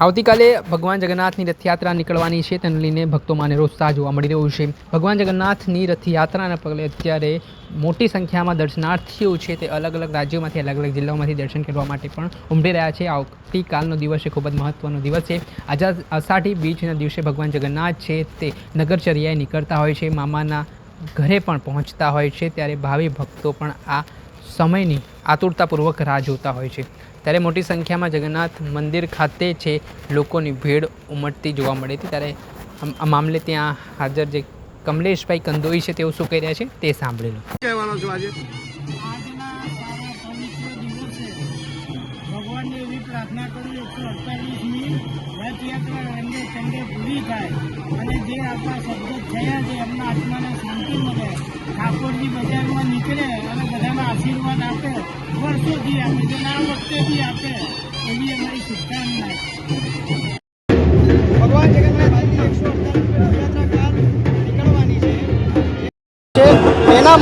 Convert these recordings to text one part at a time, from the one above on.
આવતીકાલે ભગવાન જગન્નાથની રથયાત્રા નીકળવાની છે. તેને લઈને ભક્તોમાં નિરોત્સાહ જોવા મળી રહ્યો છે. ભગવાન જગન્નાથની રથયાત્રાના પગલે અત્યારે મોટી સંખ્યામાં દર્શનાર્થીઓ છે તે અલગ અલગ રાજ્યોમાંથી, અલગ અલગ જિલ્લાઓમાંથી દર્શન કરવા માટે પણ ઉમટી રહ્યા છે. આવતીકાલનો દિવસ છે, ખૂબ જ મહત્ત્વનો દિવસ છે. આજે અષાઢી બીજના દિવસે ભગવાન જગન્નાથ છે તે નગરચર્યાએ નીકળતા હોય છે. મામાના ઘરે પણ પહોંચતા હોય છે. ત્યારે ભાવિ ભક્તો પણ આ સમયની આતુરતાપૂર્વક રાહ જોતા હોય છે. ત્યારે મોટી સંખ્યામાં જગન્નાથ મંદિર ખાતે છે લોકોની ભીડ ઉમટતી જોવા મળે હતી ત્યારે આ મામલે ત્યાં હાજર જે કમલેશભાઈ કંદોઈ છે તેઓ શું કહી રહ્યા છે તે સાંભળી લો. કહેવાનો છો આજે? આજના સારા પવિત્ર દિવસે ભગવાનને એવી પ્રાર્થના કરું એકસો અડતાલીસમી રથયાત્રા રંગે ચંગે પૂરી થાય અને જે આપણા શબ્દો થયા છે એમના આત્માને શાંતિ મળે. ઠાકોરજી બધાના આશીર્વાદ આપે વર્ષોથી આપે છે આ વખતે બી આપે, એવી અમારી શુભકામના ભગવાન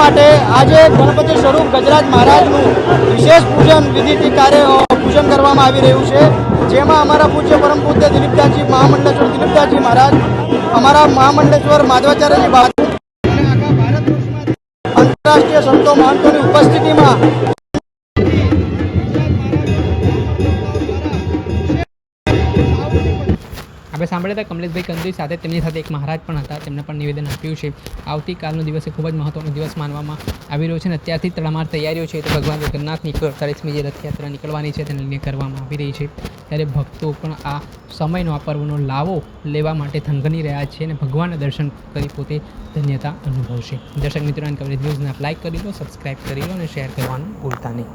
માટે આજે ગણપતિ સ્વરૂપ ગજરાજ મહારાજનું વિશેષ પૂજન વિધિથી કાર્ય પૂજન કરવામાં આવી રહ્યું છે. જેમાં અમારા પૂજ્ય પરમ પૂજ્ય દિલીપદાસજી મહામંડલેશ્વર દિલીપદાસજી મહારાજ, અમારા મહામંડલેશ્વર માધવાચાર્યજી આંતરરાષ્ટ્રીય સંતો મહંતોની ઉપસ્થિતિમાં આપણે સાંભળ્યા હતા કમલેશભાઈ કંદોઈ સાથે તેમની સાથે એક મહારાજ પણ હતા. તેમને પણ નિવેદન આપ્યું છે. આવતીકાલનો દિવસ ખૂબ જ મહત્ત્વનો દિવસ માનવામાં આવી રહ્યો છે અને અત્યારથી તડામાર તૈયારીઓ છે. તો ભગવાન જગન્નાથની એકસો અડતાલીસમી જે રથયાત્રા નીકળવાની છે તેને લઈને કરવામાં આવી રહી છે. ત્યારે ભક્તો પણ આ સમયનો, આ પર્વનો લાવો લેવા માટે થંગની રહ્યા છે અને ભગવાનના દર્શન કરી પોતે ધન્યતા અનુભવશે. દર્શક મિત્રોની કવરેજ ન્યૂઝને લાઇક કરી લો, સબસ્ક્રાઇબ કરી લો અને શેર કરવાનું ભૂલતા નહીં.